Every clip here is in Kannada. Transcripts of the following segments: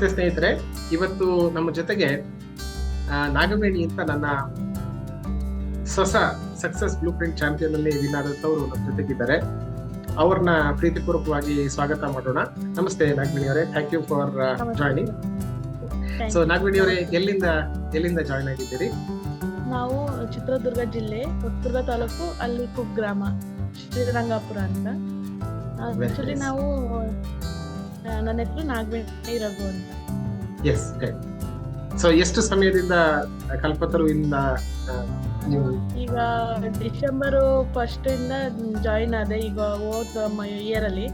ನಮಸ್ತೆ ಸ್ನೇಹಿತರೆ ಇವತ್ತು ನಮ್ಮ ಜೊತೆಗೆ ನಾಗವೇಣಿ ಅಂತ ನನ್ನ ಸೊಸ ಸಕ್ಸಸ್ ಬ್ಲೂ ಪ್ರಿಂಟ್ ಚಾಂಪಿಯನ್ ಅಲ್ಲಿ ವಿನ್ ಆದಂತವರು ನಮ್ಮ ಜೊತೆಗಿದ್ದಾರೆ ಅವ್ರನ್ನ ಪ್ರೀತಿಪೂರ್ವಕವಾಗಿ ಸ್ವಾಗತ ಮಾಡೋಣ. ನಮಸ್ತೆ ನಾಗವೇಣಿ ಅವರೇ thank you for joining so Nagaveni ಅವರೇ ಎಲ್ಲಿಂದ ಎಲ್ಲಿಂದ ಜಾಯ್ನ್ ಆಗಿದ್ದೀರಿ? ನಾವು ಚಿತ್ರದುರ್ಗ ಜಿಲ್ಲೆ ಹೊಸದುರ್ಗ ತಾಲೂಕು ಅಲ್ಲಿ ಕುಗ್ರಾಮ ಶ್ರೀರಂಗಾಪುರ ಅಂತ. ಆಕ್ಚುಲಿ ನಾವು ನನ್ನ ಹೆಸರು ನಾಗವೇಣಿ ರಘು ಅಂತ. ಎಸ್ ಸೊ ಎಷ್ಟು ಸಮಯದಿಂದ ಕಲ್ಪತರು ಇಂದ ನೀವು? ಈಗ ಡಿಸೆಂಬರ್ ಫಸ್ಟ್ ಇಂದ ಜಾಯಿನ್ ಆದೆ ಈಗ ಓದ್ ಇಯರ್ ಅಲ್ಲಿ.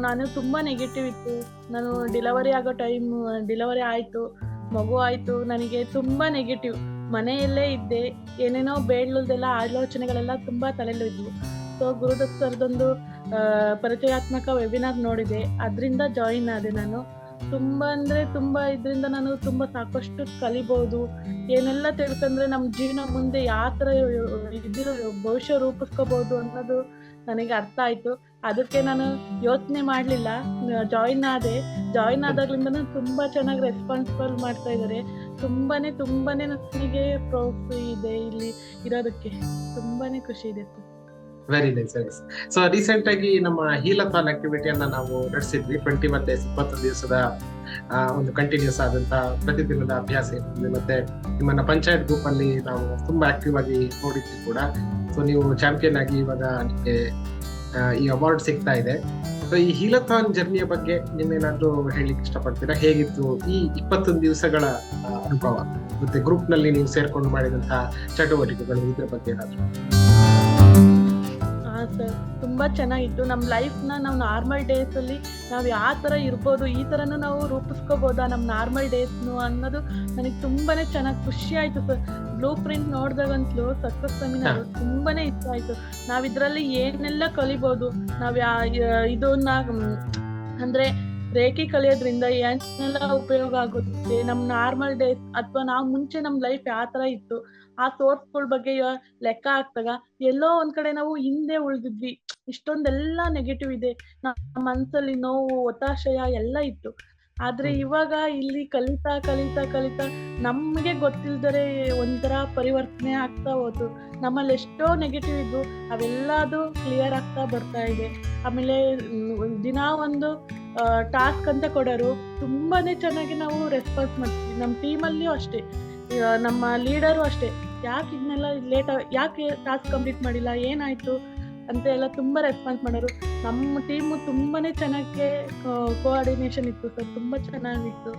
ನಾನು- ತುಂಬಾ ನೆಗೆಟಿವ್ ಇತ್ತು. ನಾನು ಡಿಲವರಿ ಆಗೋ ಟೈಮ್ ಡಿಲವರಿ ಆಯ್ತು ಮಗು ಆಯ್ತು ನನಗೆ ತುಂಬಾ ನೆಗೆಟಿವ್ ಮನೆಯಲ್ಲೇ ಇದ್ದೆ ಏನೇನೋ ಬೇಡ್ಲದೆಲ್ಲ ಆಲೋಚನೆಗಳೆಲ್ಲ ತುಂಬಾ ತಲೆಯಲ್ಲಿ ಇದ್ವು. ಸೊ ಗುರುದತ್ ಸರ್ದೊಂದು ಆ, ಪರಿಚಯಾತ್ಮಕ ವೆಬಿನಾರ್ ನೋಡಿದೆ. ಅದರಿಂದ ಜಾಯಿನ್ ಆದೆ ನಾನು. ತುಂಬಾ ಅಂದ್ರೆ ತುಂಬಾ ಇದರಿಂದ ನಾನು ತುಂಬಾ ಸಾಕಷ್ಟು ಕಲಿಬಹುದು ಏನೆಲ್ಲ ತಿಳ್ಕೊಂಡ್ರೆ ನಮ್ಮ ಜೀವನ ಮುಂದೆ ಯಾವ ಥರ ಇದಿರೋ ಭವಿಷ್ಯ ರೂಪಿಸ್ಕೋಬೋದು ಅನ್ನೋದು ನನಗೆ ಅರ್ಥ ಆಯ್ತು. ಅದಕ್ಕೆ ನಾನು ಯೋಚನೆ ಮಾಡಲಿಲ್ಲ. ಜಾಯಿನ್ ಆದೆ. ಜಾಯಿನ್ ಆದಾಗ್ಲಿಂದ ತುಂಬಾ ಚೆನ್ನಾಗಿ ರೆಸ್ಪಾನ್ಸಿಬಲ್ ಮಾಡ್ತಾ ಇದ್ದಾರೆ ತುಂಬಾನೇ ತುಂಬಾನೇ ನನಗೆ ಪ್ರೌಫ್ ಇದೆ ಇಲ್ಲಿ ಇರೋದಕ್ಕೆ. ತುಂಬಾನೇ ಖುಷಿ ಇದೆ. Very nice very so recent ಆಗಿ ನಮ್ಮ ಹೀಲಥಾನ್ ಆಕ್ಟಿವಿಟಿಯನ್ನ ನಾವು ನಡೆಸಿದ್ವಿ. ಟ್ವೆಂಟಿ ಮತ್ತೆ ಇಪ್ಪತ್ತು ದಿವಸದ ಒಂದು ಕಂಟಿನ್ಯೂಸ್ ಆದಂತಹ ಪ್ರತಿದಿನದ ಅಭ್ಯಾಸ ಇರ್ತದೆ. ಮತ್ತೆ ನಿಮ್ಮನ್ನ ಪಂಚಾಯತ್ ಗ್ರೂಪ್ ಅಲ್ಲಿ ನಾವು ತುಂಬಾ ಆಕ್ಟಿವ್ ಆಗಿ ನೋಡಿದ್ವಿ ಕೂಡ. ಸೊ ನೀವು ಚಾಂಪಿಯನ್ ಆಗಿ ಇವಾಗ ನಿಮಗೆ ಈ ಅವಾರ್ಡ್ ಸಿಗ್ತಾ ಇದೆ. ಸೊ ಈ ಹೀಲಥಾನ್ ಜರ್ನಿಯ ಬಗ್ಗೆ ನೀವೇನಾದ್ರೂ ಹೇಳಲಿಕ್ಕೆ ಇಷ್ಟಪಡ್ತೀರಾ? ಹೇಗಿತ್ತು ಈ ಇಪ್ಪತ್ತೊಂದು ದಿವಸಗಳ ಅನುಭವ? ಮತ್ತೆ ಗ್ರೂಪ್ನಲ್ಲಿ ನೀವು ಸೇರ್ಕೊಂಡು ಮಾಡಿದಂತಹ ಚಟುವಟಿಕೆಗಳು ಇದ್ರ ಬಗ್ಗೆ ಏನಾದ್ರು? ಸರ್ ತುಂಬಾ ಚೆನ್ನಾಗಿತ್ತು. ನಮ್ಮ ಲೈಫ್ನ ನಾವು ನಾರ್ಮಲ್ ಡೇಸ್ ಅಲ್ಲಿ ನಾವು ಯಾವ ತರ ಇರ್ಬೋದು ಈ ತರನು ನಾವು ರೂಪಿಸ್ಕೋಬೋದಾ ನಮ್ಮ ನಾರ್ಮಲ್ ಡೇಸ್ನು ಅನ್ನೋದು ನನಗೆ ತುಂಬಾನೇ ಚೆನ್ನಾಗಿ ಖುಷಿ ಆಯ್ತು ಸರ್ ಬ್ಲೂ ಪ್ರಿಂಟ್ ನೋಡಿದಾಗಂತಲೂ ಸಕ್ಸಸ್ ಸೆಮಿನಾರ್ ತುಂಬಾನೇ ಇಷ್ಟ ಆಯ್ತು. ನಾವ್ ಇದ್ರಲ್ಲಿ ಏನೆಲ್ಲ ಕಲಿಬೋದು ನಾವ್ ಯಾ ಇದನ್ನ ಅಂದ್ರೆ ರೇಖೆ ಕಲಿಯೋದ್ರಿಂದ ಏನೆಲ್ಲ ಉಪಯೋಗ ಆಗುತ್ತೆ ನಮ್ ನಾರ್ಮಲ್ ಡೇಸ್ ಅಥವಾ ನಾವು ಮುಂಚೆ ನಮ್ ಲೈಫ್ ಯಾವ ತರ ಇತ್ತು ಆ ಸೋರ್ಸ್ಗಳ ಬಗ್ಗೆ ಲೆಕ್ಕ ಹಾಕ್ದಾಗ ಎಲ್ಲೋ ಒಂದ್ ಕಡೆ ನಾವು ಹಿಂದೆ ಉಳಿದಿದ್ವಿ. ಇಷ್ಟೊಂದೆಲ್ಲ ನೆಗೆಟಿವ್ ಇದೆ. ನಮ್ಮ ಮನ್ಸಲ್ಲಿ ನೋವು ಒತ್ತಾಶಯ ಎಲ್ಲ ಇತ್ತು. ಆದ್ರೆ ಇವಾಗ ಇಲ್ಲಿ ಕಲಿತಾ ಕಲಿತಾ ಕಲಿತಾ ನಮ್ಗೆ ಗೊತ್ತಿಲ್ದರೆ ಒಂಥರ ಪರಿವರ್ತನೆ ಆಗ್ತಾ ಹೋತು. ನಮ್ಮಲ್ಲಿ ಎಷ್ಟೋ ನೆಗೆಟಿವ್ ಇದ್ವು. ಅವೆಲ್ಲದು ಕ್ಲಿಯರ್ ಆಗ್ತಾ ಬರ್ತಾ ಇದೆ. ಆಮೇಲೆ ದಿನ ಒಂದು ಟಾಸ್ಕ್ ಅಂತ ಕೊಡೋರು ತುಂಬಾನೇ ಚೆನ್ನಾಗಿ ನಾವು ರೆಸ್ಪಾನ್ಸ್ ಮಾಡ್ತೀವಿ. ನಮ್ಮ ಟೀಮಲ್ಲಿಯೂ ಅಷ್ಟೇ. ನಮ್ಮ ಲೀಡರು ಅಷ್ಟೇ. ಯಾಕೆ ಇದನ್ನೆಲ್ಲ ಲೇಟ್ ಯಾಕೆ ಟಾಸ್ಕ್ ಕಂಪ್ಲೀಟ್ ಮಾಡಿಲ್ಲ ಏನಾಯ್ತು ಅಂತ ಎಲ್ಲ ತುಂಬಾ ರೆಸ್ಪಾನ್ಸ್ ಮಾಡೋರು. ನಮ್ಮ ಟೀಮು ತುಂಬಾನೇ ಚೆನ್ನಾಗಿ ಕೋಆರ್ಡಿನೇಷನ್ ಇತ್ತು ಸರ್ ತುಂಬಾ ಚೆನ್ನಾಗಿತ್ತು.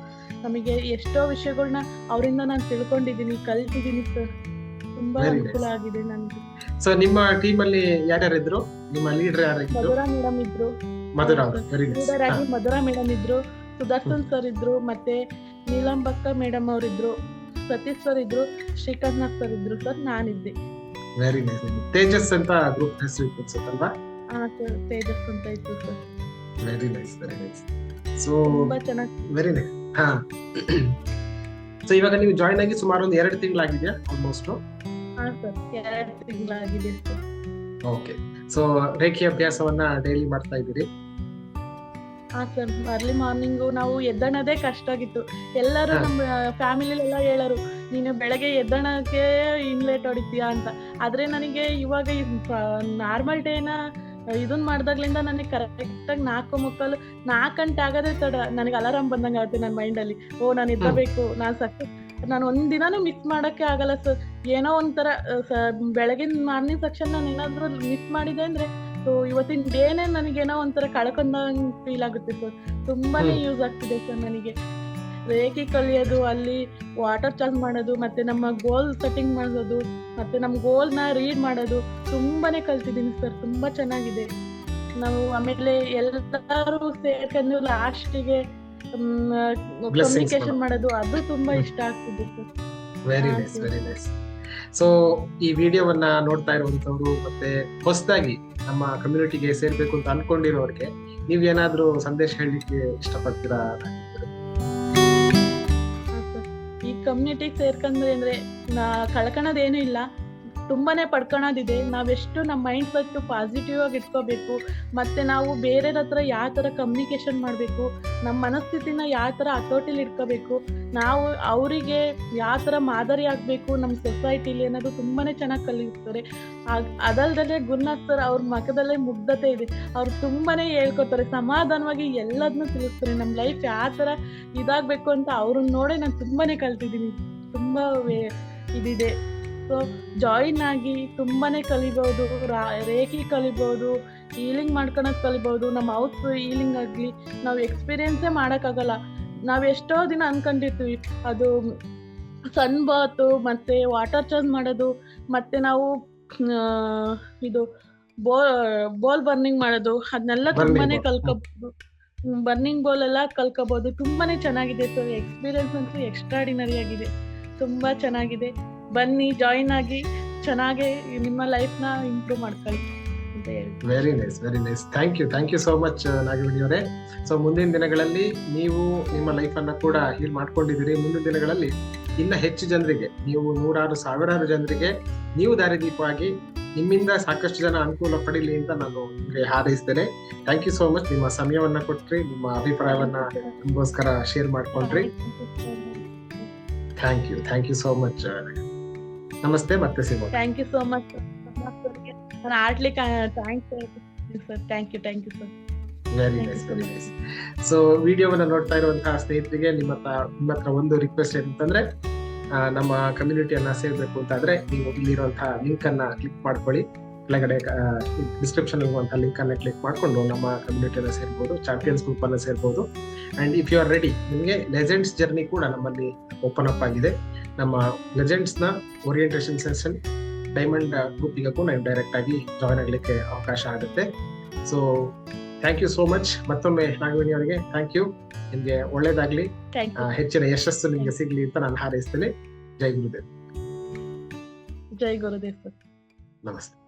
ನಮಗೆ ಎಷ್ಟೋ ವಿಷಯಗಳನ್ನ ಅವರಿಂದ ನಾನು ತಿಳ್ಕೊಂಡಿದ್ದೀನಿ ಕಲ್ತಿದ್ದೀನಿ ಸರ್. ತುಂಬಾ ಅನುಕೂಲ ಆಗಿದೆ ನನಗೆ ಸೊ ನಿಮ್ಮ ಟೀಮ್ ಅಲ್ಲಿ ಯಾರ್ಯಾರಿದ್ರು ನಿಮ್ಮ ಲೀಡರ್ ಯಾರು ಮಧುರಾ ಮೇಡಮ್ ಇದ್ರು. ಮಧುರ ಲೀಡರ್ ಆಗಿ ಮಧುರಾ ಮೇಡಮ್ ಇದ್ರು. ಸುದರ್ಶನ್ ಸರ್ ಇದ್ರು ಮತ್ತೆ ನೀಲಂಬಕ್ಕ ಮೇಡಮ್ ಅವರಿದ್ರು. ಸತೀಶ್ ಸರ್ ಇದ್ರು ಶ್ರೀಕಾಂತ್ ನಾಗ್ ಸರ್ ಇದ್ರು ಸರ್ ನಾನಿದ್ದೆ. ವೆರಿ ನೈಸ್ ತೇಜಸ್ ಅಂತ ಗ್ರೂಪ್ ಹೆಸರು ಇತ್ತು ಅನ್ಸುತ್ತಲ್ವಾ ಆ ಸರ್ ತೇಜಸ್ ಅಂತ ಇತ್ತು sir very nice very nice so ತುಂಬಾ ಚೆನ್ನಾಗಿ ವೆರಿ ನೈಸ್ ಹಾ. ಸೊ ಇವಾಗ ನೀವು ಜಾಯಿನ್ ಆಗಿ ಸುಮಾರು ಒಂದು ಎರಡು ತಿಂಗಳಾಗಿದೆಯಾ? ಆಲ್ಮೋಸ್ಟ್ ಹಾ ಸರ್ ಎರಡು ತಿಂಗಳಾಗಿದೆ ಸರ್ ಓಕೆ ಸೊ ರೇಖೆ ಅಭ್ಯಾಸವನ್ನ ಡೈಲಿ ಮಾಡ್ತಾ ಇದ್ದೀರಿ. ಹಾ ಅರ್ಲಿ ಮಾರ್ನಿಂಗು ನಾವು ಎದ್ದಣದೇ ಕಷ್ಟ ಆಗಿತ್ತು. ಎಲ್ಲರೂ ನಮ್ಮ ಫ್ಯಾಮಿಲಿ ಫ್ಯಾಮಿಲಿಲೆಲ್ಲ ಹೇಳರು ನೀನು ಬೆಳಗ್ಗೆ ಎದ್ದಣಕ್ಕೆ ಇನ್ಲೇಟ್ ಹೊಡಿತೀಯಾ ಅಂತ. ಆದ್ರೆ ನನಗೆ ಇವಾಗ ನಾರ್ಮಲ್ ಡೇನ ಇದನ್ ಮಾಡ್ದಾಗ್ಲಿಂದ ನನಗೆ ಕರೆಕ್ಟಾಗಿ ನಾಲ್ಕು ಮುಕ್ಕಲು ನಾಲ್ಕು ಗಂಟೆ ಆಗೋದೇ ತಡ. ನನಗೆ ಅಲಾರಾಮ್ ಬಂದಂಗೆ ಆಗುತ್ತೆ ನನ್ನ ಮೈಂಡಲ್ಲಿ ಓ ನಾನು ಎದ್ದಬೇಕು ನಾನು ಸಕ್ಸಸ್ ನಾನು ಒಂದಿನಾನು ಮಿಸ್ ಮಾಡೋಕ್ಕೆ ಆಗಲ್ಲ ಸರ್. ಏನೋ ಒಂಥರ ಬೆಳಗಿನ ಮಾರ್ನಿಂಗ್ ಸೆಕ್ಷನ್ ನಾನು ಏನಾದರೂ ಮಿಸ್ ಮಾಡಿದೆ ಅಂದ್ರೆ ಸೊ ಇವತ್ತಿನ ಡೇನೆ ನನಗೇನೋ ಒಂಥರ ಕಳ್ಕೊಂಡಂಗೆ ಫೀಲ್ ಆಗುತ್ತೆ ಸರ್ ತುಂಬಾನೇ ಯೂಸ್ ಆಗ್ತಿದೆ ಸರ್ ನನಗೆ. ರೇಖೆ ಕಲಿಯೋದು ಅಲ್ಲಿ ವಾಟರ್ ಚಾರ್ಜ್ ಮಾಡೋದು ಮತ್ತೆ ನಮ್ಮ ಗೋಲ್ ಸೆಟ್ಟಿಂಗ್ ಮಾಡೋದು ಮತ್ತೆ ನಮ್ಮ ಗೋಲ್ನ ರೀಡ್ ಮಾಡೋದು ತುಂಬಾನೇ ಕಲ್ತಿದ್ದೀನಿ ಸರ್ ತುಂಬಾ ಚೆನ್ನಾಗಿದೆ. ನಾವು ಆಮೇಲೆ ಎಲ್ಲರೂ ಸೇರ್ಕೊಂಡು ಲಾಸ್ಟಿಗೆ ಕಮ್ಯುನಿಕೇಶನ್ ಮಾಡೋದು ಅದು ತುಂಬಾ ಇಷ್ಟ ಆಗ್ತಿದೆ sir very nice very nice so ಈ ವಿಡಿಯೋವನ್ನ ನೋಡ್ತಾ ಇರುವಂತವ್ರು ಮತ್ತೆ ಹೊಸದಾಗಿ ನಮ್ಮ ಕಮ್ಯುನಿಟಿಗೆ ಸೇರ್ಬೇಕು ಅಂತ ಅನ್ಕೊಂಡಿರೋರ್ಗೆ ನೀವ್ ಏನಾದ್ರೂ ಸಂದೇಶ ಹೇಳಲಿಕ್ಕೆ ಇಷ್ಟಪಡ್ತೀರಾ ಈ ಕಮ್ಯುನಿಟಿಗೆ ಸೇರ್ಕಂದ್ರೆ ಅಂದ್ರೆ ನಾ ಕಳ್ಕೊಳೋದೇನು ಇಲ್ಲ. ತುಂಬಾನೇ ಪಡ್ಕೊಳೋದಿದೆ. ನಾವೆಷ್ಟು ನಮ್ಮ ಮೈಂಡ್ ಸೆಟ್ ಪಾಸಿಟಿವ್ ಆಗಿ ಇಟ್ಕೋಬೇಕು. ಮತ್ತೆ ನಾವು ಬೇರೆಯವ್ರ ಹತ್ರ ಯಾವ ಥರ ಕಮ್ಯುನಿಕೇಶನ್ ಮಾಡಬೇಕು ನಮ್ಮ ಮನಸ್ಥಿತಿನ ಯಾವ ಥರ ಹತೋಟಿಲಿ ಇಟ್ಕೋಬೇಕು, ನಾವು ಅವರಿಗೆ ಯಾವ ಥರ ಮಾದರಿ ಆಗಬೇಕು ನಮ್ಮ ಸೊಸೈಟಿಲಿ ಅನ್ನೋದು ತುಂಬಾ ಚೆನ್ನಾಗಿ ಕಲಿಸ್ತಾರೆ ಅದಲ್ದಲ್ಲೇ ಅದಲ್ದಲೆ ಗುರುನಾಥ್ ಸರ್ ಅವ್ರ ಮಖದಲ್ಲೇ ಮುಗ್ಧತೆ ಇದೆ. ಅವ್ರು ತುಂಬಾ ಹೇಳ್ಕೊತಾರೆ ಸಮಾಧಾನವಾಗಿ ಎಲ್ಲದನ್ನೂ ತಿಳಿಸ್ತಾರೆ ನಮ್ಮ ಲೈಫ್ ಯಾವ ಥರ ಇದಾಗಬೇಕು ಅಂತ ಅವ್ರನ್ನ ನೋಡೇ ನಾನು ತುಂಬಾ ಕಲ್ತಿದ್ದೀನಿ. ತುಂಬ ಇದಿದೆ. ಸೊ ಜಾಯಿನ್ ಆಗಿ ತುಂಬಾನೇ ಕಲಿಬೋದು ರಾ- ರೇಖಿ ಕಲಿಬೋದು ಹೀಲಿಂಗ್ ಮಾಡ್ಕೊಳಕ್ ಕಲಿಬೋದು. ನಮ್ಮ ಹೌಸ್ ಹೀಲಿಂಗ್ ಆಗಲಿ ನಾವು ಎಕ್ಸ್ಪೀರಿಯನ್ಸೇ ಮಾಡೋಕ್ಕಾಗಲ್ಲ. ನಾವು ಎಷ್ಟೋ ದಿನ ಅನ್ಕೊಂಡಿರ್ತೀವಿ ಅದು ಸನ್ ಬಾತು ಮತ್ತೆ ವಾಟರ್ ಚಾರ್ಜ್ ಮಾಡೋದು ಮತ್ತೆ ನಾವು ಇದು ಬೋ ಬೋಲ್ ಬರ್ನಿಂಗ್ ಮಾಡೋದು ಅದನ್ನೆಲ್ಲ ತುಂಬಾನೇ. ಕಲ್ಕೋಬಹುದು ಬರ್ನಿಂಗ್ ಬೋಲ್ ಎಲ್ಲ ಕಲ್ಕೋಬಹುದು ತುಂಬಾನೇ ಚೆನ್ನಾಗಿದೆ ಸೊ ಎಕ್ಸ್ಪೀರಿಯನ್ಸ್ ಅಂತೂ ಎಕ್ಸ್ಟ್ರಾಡಿನರಿ ಆಗಿದೆ. ತುಂಬಾ ಚೆನ್ನಾಗಿದೆ. ಬನ್ನಿ ಜಾಯಿನ್ ಆಗಿ ಚೆನ್ನಾಗಿ ನಿಮ್ಮ ಲೈಫ್ನ ಇಂಪ್ರೂವ್ ಮಾಡ್ಕೊಳ್ಳಿ very nice very nice thank you thank you so much Nagaveni ಅವರೇ. ಸೊ ಮುಂದಿನ ದಿನಗಳಲ್ಲಿ ನೀವು ನಿಮ್ಮ ಲೈಫ್ ಅನ್ನ ಕೂಡ ಹೀಲ್ ಮಾಡ್ಕೊಂಡಿದ್ದೀರಿ. ಮುಂದಿನ ದಿನಗಳಲ್ಲಿ ಇನ್ನ ಹೆಚ್ಚು ಜನರಿಗೆ ನೀವು ನೂರಾರು ಸಾವಿರಾರು ಜನರಿಗೆ ನೀವು ದಾರಿದೀಪವಾಗಿ ನಿಮ್ಮಿಂದ ಸಾಕಷ್ಟು ಜನ ಅನುಕೂಲ ಪಡೀಲಿ ಅಂತ ನಾನು ನಿಮಗೆ ಹಾರೈಸ್ತೇನೆ. ಥ್ಯಾಂಕ್ ಯು ಸೋ ಮಚ್ ನಿಮ್ಮ ಸಮಯವನ್ನ ಕೊಟ್ರಿ ನಿಮ್ಮ ಅಭಿಪ್ರಾಯವನ್ನ ನಮಗೋಸ್ಕರ ಶೇರ್ ಮಾಡ್ಕೊಂಡ್ರಿ. Thank you thank you so much ನಮಸ್ತೆ ಮತ್ತೆ ಸಿಗೋಣ. ಥ್ಯಾಂಕ್ ಯು ಸೋ ಮಚ್ ನಾನು ಆಡ್ಲಿಕ್ಕೆ thanks sir thank you thank you sir very nice very. Nice so ವಿಡಿಯೋವನ್ನ ನೋಡ್ತಾ ಇರುವಂತಹ ಸ್ನೇಹಿತರಿಗೆ ನಿಮ್ಮ ಹತ್ರ ನಿಮ್ಮ ಹತ್ರ ಒಂದು ರಿಕ್ವೆಸ್ಟ್ ಏನಂತಂದ್ರೆ ನಮ್ಮ ಕಮ್ಯುನಿಟಿಯನ್ನ ಸೇರ್ಬೇಕು ಅಂತಾದ್ರೆ ನೀವು ಇಲ್ಲಿರುವಂತಹ ಲಿಂಕ್ ಅನ್ನ ಕ್ಲಿಕ್ ಮಾಡ್ಕೊಳ್ಳಿ. ಕೆಳಗಡೆ ಡಿಸ್ಕ್ರಿಪ್ಷನ್ ಇರುವಂತಹ ಲಿಂಕ್ ಅನ್ನ ಕ್ಲಿಕ್ ಮಾಡಿಕೊಂಡು ನಮ್ಮ ಕಮ್ಯುನಿಟಿಯನ್ನ ಸೇರ್ಬೋದು ಚಾಂಪಿಯನ್ಸ್ ಗ್ರೂಪ್ ಅನ್ನ ಸೇರ್ಬೋದು. And if you are ready ನಿಮಗೆ ಲೆಜೆಂಡ್ಸ್ ಜರ್ನಿ ಕೂಡ ನಮ್ಮಲ್ಲಿ ಓಪನ್ ಅಪ್ ಆಗಿದೆ. ನಮ್ಮ ಲೆಜೆಂಡ್ಸ್ನ ಓರಿಯೆಂಟೇಷನ್ ಸೆಷನ್ ಡೈಮಂಡ್ ಗ್ರೂಪಿಗೆ ಕೂಡ ನೀವು ಡೈರೆಕ್ಟ್ ಆಗಿ ಜಾಯ್ನ್ ಆಗಲಿಕ್ಕೆ ಅವಕಾಶ ಆಗುತ್ತೆ. So thank you so much ಮತ್ತೊಮ್ಮೆ ನಾಗವೇಣಿ ಅವರಿಗೆ ಥ್ಯಾಂಕ್ ಯು ನಿಮಗೆ ಒಳ್ಳೇದಾಗ್ಲಿ. ಹೆಚ್ಚಿನ ಯಶಸ್ಸು ನಿಮಗೆ ಸಿಗ್ಲಿ ಅಂತ ನಾನು ಹಾರೈಸ್ತೇನೆ. ಜೈ ಗುರುದೇವ್. ಜೈ ಗುರುದೇವ್ ನಮಸ್ತೆ.